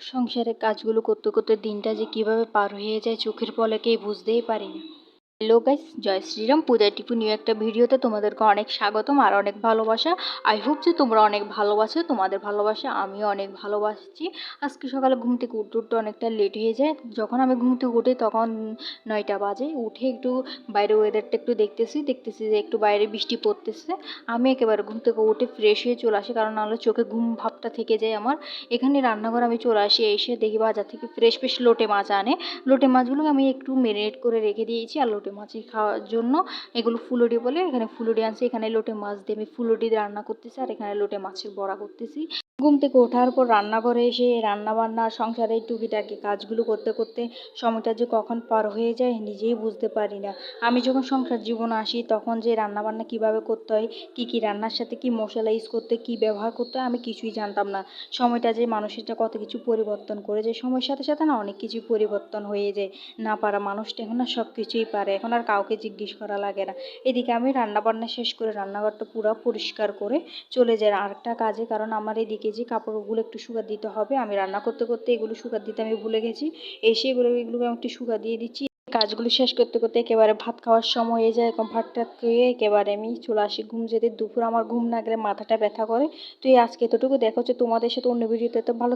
সংসারের কাজগুলো করতে করতে দিনটা যে কীভাবে পার হয়ে যায় চোখের পলকেই বুঝতেই পারি না। হ্যালো গাইস জয় শ্রীরাম। পূজা টিপু নিউ একটা ভিডিওতে তোমাদেরকে অনেক স্বাগতম আর অনেক ভালোবাসা। আই হোপ যে তোমরা অনেক ভালোবাসো, তোমাদের ভালোবাসা আমিও অনেক ভালোবাসছি। আজকে সকালে ঘুম থেকে উঠতে উঠতে অনেকটা লেট হয়ে যায়। যখন আমি ঘুম থেকে উঠি তখন নয়টা বাজে। উঠে একটু বাইরে ওয়েদারটা একটু দেখতেছি দেখতেছি যে একটু বাইরে বৃষ্টি পড়তেছে। আমি একেবারে ঘুম থেকে উঠে ফ্রেশ হয়ে চলে আসি কারণ নাহলে চোখে ঘুম ভাবটা থেকে যায় আমার। এখানে রান্নাঘর আমি চলে আসি, এসে দেখি বাজার থেকে ফ্রেশ ফ্রেশ লোটে মাছ আনে। লোটে মাছগুলোকে আমি একটু মেরিনেট করে রেখে দিয়েছি আর লোটে মাছ খাওয়ার জন্য এগুলো ফুলুরি বলে, এখানে ফুলুরি আনছি, এখানে লোটে মাছ দিয়ে আমি ফুলুরি রান্না করতেছি আর এখানে লোটে মাছের বড়া করতেছি। ঘুম থেকে ওঠার পর রান্নাঘরে এসে রান্না বান্না সংসারে টুকিটাকি কাজগুলো করতে করতে সময়টা যে কখন পার হয়ে যায় নিজেই বুঝতে পারি না। আমি যখন সংসার জীবন আসি তখন যে রান্না বান্না কীভাবে করতে হয়, কী কী রান্নার সাথে কী মশলা ইউজ করতে, কী ব্যবহার করতে হয় আমি কিছুই জানতাম না। সময়টা যে মানুষের কত কিছু পরিবর্তন করে যায়, সময়ের সাথে সাথে না অনেক কিছু পরিবর্তন হয়ে যায়। না পারা মানুষটা এখন না সব কিছুই পারে, এখন আর কাউকে জিজ্ঞেস করা লাগে না। এদিকে আমি রান্না বান্না শেষ করে রান্নাঘরটা পুরো পরিষ্কার করে চলে যাই। আরেকটা কাজে কারণ আমার এদিকে যে কাপড়গুলো একটু সুগার দিতে হবে। আমি রান্না করতে করতে এগুলো সুগার দিতে আমি ভুলে গেছি। এসে এগুলো, এগুলোকে আমি একটু সুগার দিয়ে দিচ্ছি। কাজগুলো শেষ করতে করতে একেবারে ভাত খাওয়ার সময় হয়ে যায় এরকম ভাত টাত খেয়ে একেবারে আমি চলে আসি ঘুম যেতে। দুপুর আমার ঘুম না গেলে মাথাটা ব্যথা করে। তো এই আজকে এতটুকু। দেখা হচ্ছে তোমাদের সাথে অন্য ভিডিওতে। তো ভালো